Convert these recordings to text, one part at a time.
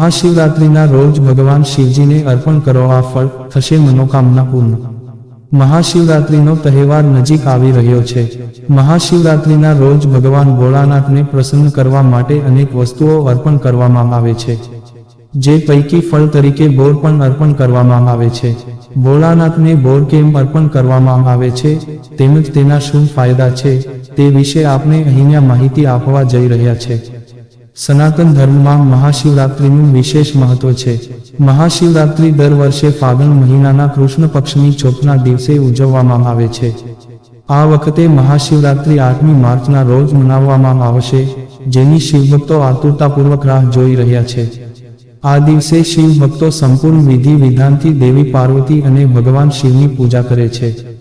મહાશિવરાત્રિના રોજ ભગવાન શિવજીને અર્પણ કરો આ ફળ, થશે મનોકામના પૂર્ણ. મહાશિવરાત્રિનો તહેવાર નજીક આવી રહ્યો છે. મહાશિવરાત્રિના રોજ ભગવાન ભોળાનાથને પ્રસન્ન કરવા માટે અનેક વસ્તુઓ અર્પણ કરવામાં આવે છે. જે પૈકી ફળ તરીકે બોર પણ અર્પણ કરવામાં આવે છે. ભોળાનાથને બોર કેમ અર્પણ કરવામાં આવે છે? તેમજ તેના શું ફાયદા છે? તે વિશે આપણે અહીંયા માહિતી આપવા જઈ રહ્યા છે. સનાતન ધર્મમાં મહાશિવરાત્રિનું વિશેષ મહત્વ છે. મહાશિવરાત્રિ દર વર્ષે ફાગણ મહિનાના કૃષ્ણ પક્ષની ચોથના દિવસે ઉજવવામાં આવે છે. આ વખતે મહાશિવરાત્રિ આઠમી માર્ચના રોજ મનાવવામાં આવશે, જેની શિવભક્તો આતુરતાપૂર્વક રાહ જોઈ રહ્યા છે. આ દિવસે શિવ ભક્તો સંપૂર્ણ વિધિ વિધાનથી દેવી પાર્વતી અને ભગવાન શિવની પૂજા કરે છે.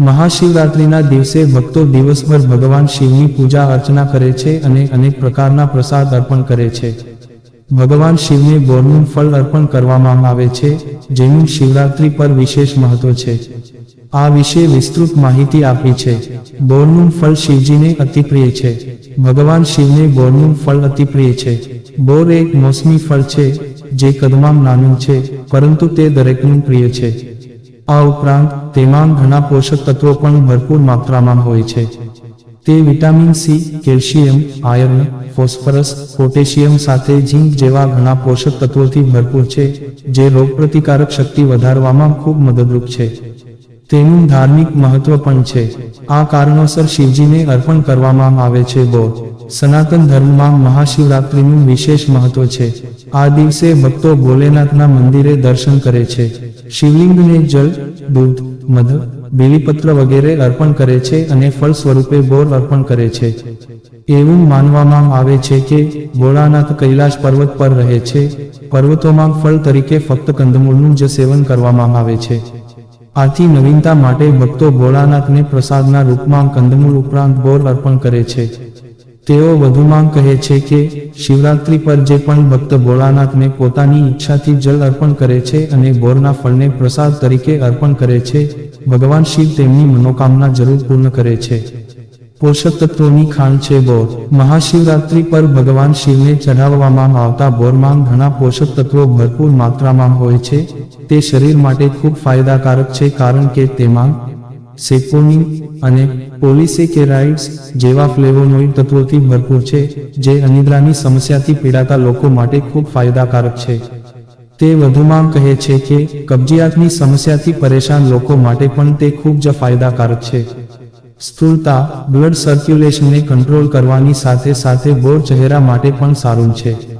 મહાશિવરાત્રિના દિવસે ભક્તો દિવસભર ભગવાન શિવની પૂજા અર્ચના કરે છે અને અનેક પ્રકારના પ્રસાદ અર્પણ કરે છે. ભગવાન શિવને બોરનું ફળ અર્પણ કરવામાં આવે છે, જેનું શિવરાત્રિ પર વિશેષ મહત્વ છે. આ વિશે વિસ્તૃત માહિતી આપી છે. બોરનું ફળ શિવજીને અતિપ્રિય છે. ભગવાન શિવને બોરનું ફળ અતિપ્રિય છે. બોર એક મોસમી ફળ છે, જે કદમાં નાનું છે, પરંતુ તે દરેકનું પ્રિય છે. આ ઉપરાંત તેમાં ઘણા પોષક તત્વો પણ ભરપૂર માત્રામાં હોય છે. તે vitamin C, calcium, iron, phosphorus, potassium સાથે ઝીંક જેવા ઘણા પોષક તત્વોથી ભરપૂર છે, જે રોગપ્રતિકારક શક્તિ વધારવામાં ખૂબ મદદરૂપ છે. તેનું ધાર્મિક મહત્વ પણ છે. આ કારણોસર શિવજીને અર્પણ કરવામાં આવે છે બોર સનાતન ધર્મમાં મહાશિવરાત્રિનું વિશેષ મહત્વ છે. આ દિવસે ભક્તો ભોલેનાથના મંદિરે દર્શન કરે છે. શિવલિંગને જલ, દૂધ, મધ, બીલીપત્ર વગેરે અર્પણ કરે છે અને ફળ સ્વરૂપે બોર અર્પણ કરે છે. એવું માનવામાં આવે છે કે ભોળાનાથ કૈલાશ પર્વત પર રહે છે. પર્વતોમાં ફળ તરીકે ફક્ત કંદમૂળનું જ સેવન કરવામાં આવે છે. આથી નવીનતા માટે ભક્તો ભોળાનાથને પ્રસાદના રૂપમાં કંદમૂળ ઉપરાંત બોર અર્પણ કરે છે. તેઓ વધુમાં કહે છે કે, શિવરાત્રિ પર જે પણ ભક્ત ભોળાનાથને પોતાની ઈચ્છાથી જલ અર્પણ કરે છે અને બોરના ફળને પ્રસાદ તરીકે અર્પણ કરે છે, ભગવાન શિવ તેમની મનોકામના જરૂર પૂર્ણ કરે છે. પોષક તત્વોની ખાણ છે બોર મહાશિવરાત્રિ પર ભગવાન શિવને ચઢાવવામાં આવતા બોરમાં ઘણા પોષક તત્વો ભરપૂર માત્રામાં હોય છે તે શરીર માટે ખૂબ ફાયદાકારક છે કારણ કે તેમાં સેકોનિન અને પોલિસેકેરાઇડ્સ જેવા ફ્લેવોનોઇડ તત્વોથી ભરપૂર છે, જે અનિદ્રાની સમસ્યાથી પીડાતા લોકો માટે ખૂબ ફાયદાકારક છે. તે વધુમાં કહે છે કે, કબજિયાતની સમસ્યાથી પરેશાન લોકો માટે પણ તે ખૂબ જ ફાયદાકારક છે. સ્થૂળતા, બ્લડ સર્ક્યુલેશનને કંટ્રોલ કરવાની સાથે સાથે બોર ચહેરા માટે પણ સારું છે.